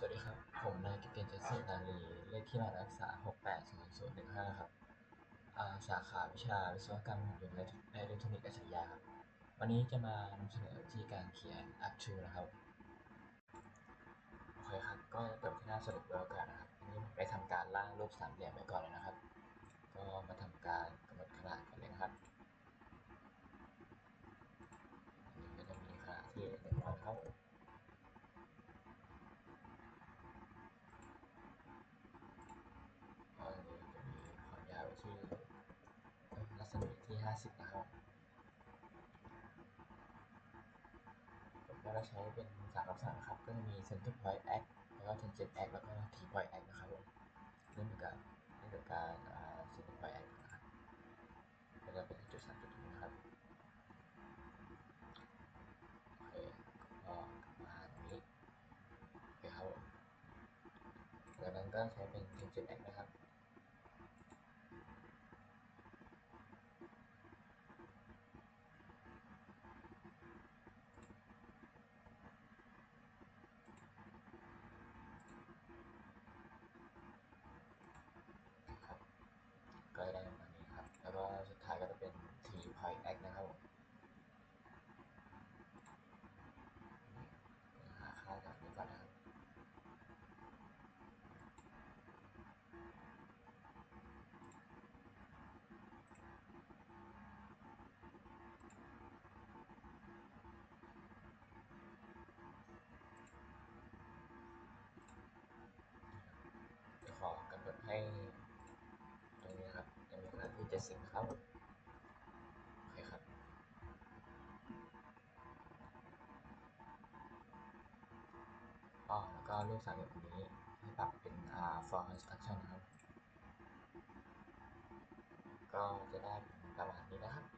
สวัสดีครับ ผมนายกิตติเจษฎนารีเลขที่หมายเลขสามหกแปดศูนย์ศูนย์หนึ่งห้าครับอ่าสาขาวิชาวิศวกรรมหุ่นยนต์และอิเล็กทรอนิกส์อัจฉริยะครับ วันนี้จะมานำเสนอวิธีการเขียน a p t u นะครับ โอเคครับ ก็เปิดที่หน้าสรุปด้วกันนะครับอันนี้ผมได้ทำการร่างรูปสามเหลี่ยมไว้ก่อนเลยนะครับ ก็มาทำการกำหนดขนาดกันเลยนะครับอันนี้ก็จะมีขนาดที่หนึ่งร้อยครับ ก็อันนี้จะมีความยาวที่รัศมีที่ 50 นะครับ ผมก็ใช้เป็นสามลักษณะนะครับ ก็จะมี center point act แล้วก็ tangent act แล้วก็ t point act นะครับผมเรื่องของการเรื่องของการอ่า center point act นะครับก็จะเป็นจุดสามจุดนี้นะครับโอเคก็ประมาณนี้โอเคครับผมจากนั้นก็ใช้เป็น tangent act นะครับก็ได้ประมาณนี้ครับ แล้วก็สุดท้ายก็จะเป็น T point act นะครับผมหาค่าจากนี้ก่อนนะครับ จะขอกำหนดให้ตรงนี้นะครับยัง มีขนาดสิบครับโอเคครับ อ๋อ แล้วก็รูปสามเหลี่ยมนี้ให้ปรับเป็นอ่า for construction นะครับ ก็จะได้ประมาณนี้นะครับ